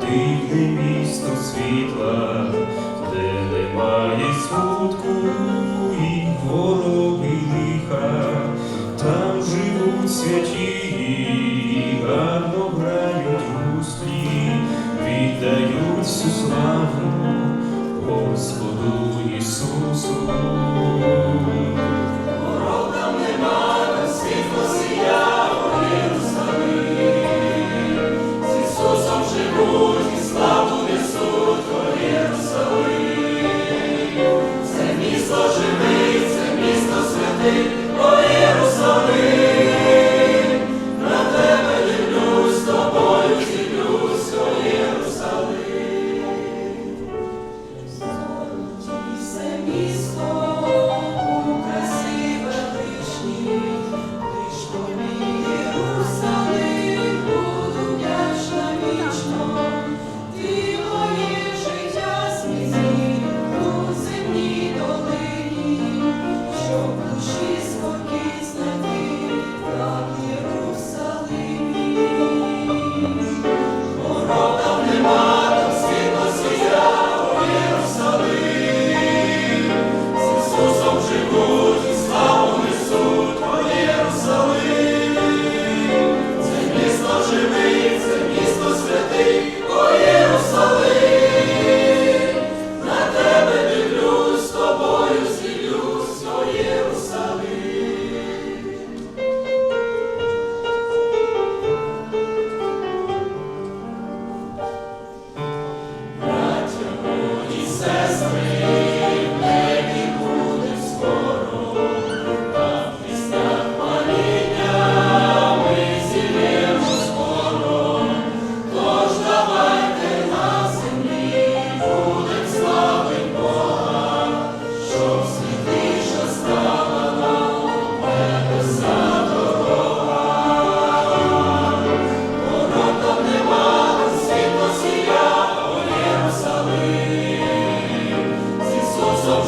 дивне місто світла, де немає смутку.